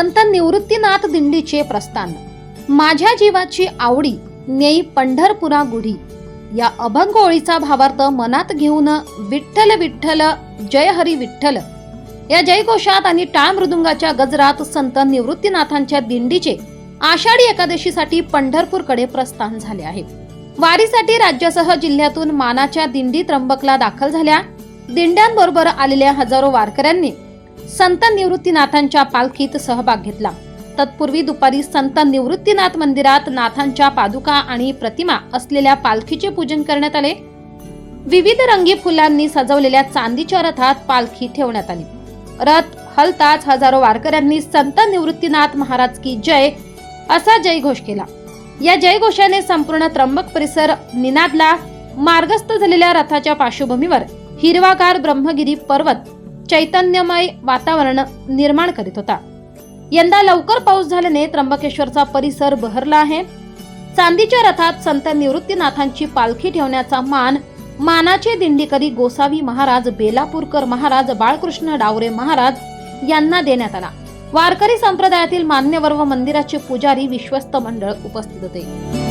संत निवृत्तीनाथ दिंडीचे प्रस्थान. माझ्या जीवाची आवडी नेई पंढरपुरा गुढी. या अभंग ओळीचा भावार्थ मनात घेऊन विठ्ठल विठ्ठल जय हरी विठ्ठल. या जयघोषात आणि टाळ मृदुंगाच्या गजरात संत निवृत्तीनाथांच्या दिंडीचे आषाढी एकादशीसाठी पंढरपूरकडे प्रस्थान झाले आहे. वारीसाठी राज्यासह जिल्ह्यातून मानाच्या दिंडी त्र्यंबकला दाखल झाल्या. दिंड्यांबरोबर आलेल्या हजारो वारकऱ्यांनी संत निवृत्तीनाथांच्या पालखीत सहभाग घेतला. तत्पूर्वी दुपारी संत निवृत्तीनाथ मंदिरात नाथांच्या पादुका आणि प्रतिमा असलेल्या पालखीचे पूजन करण्यात आले. विविध रंगी फुलांनी सजवलेल्या चांदीच्या रथात पालखी ठेवण्यात आली. रथ हलताच हजारो वारकऱ्यांनी संत निवृत्तीनाथ महाराज की जय असा जयघोष केला. या जयघोषाने संपूर्ण त्र्यंबक परिसर निनादला. मार्गस्थ झालेल्या रथाच्या पार्श्वभूमीवर हिरवागार ब्रह्मगिरी पर्वत चैतन्यमय वातावरण निर्माण करीत होता. यंदा लवकर पाऊस झाल्याने त्र्यंबकेश्वरचा परिसर बहरला आहे. चांदीच्या रथात संत निवृत्तीनाथांची पालखी ठेवण्याचा मान मानाचे दिंडीकरी गोसावी महाराज बेलापूरकर महाराज बाळकृष्ण डावरे महाराज यांना देण्यात आला. वारकरी संप्रदायातील मान्यवर व मंदिराचे पुजारी विश्वस्त मंडळ उपस्थित होते.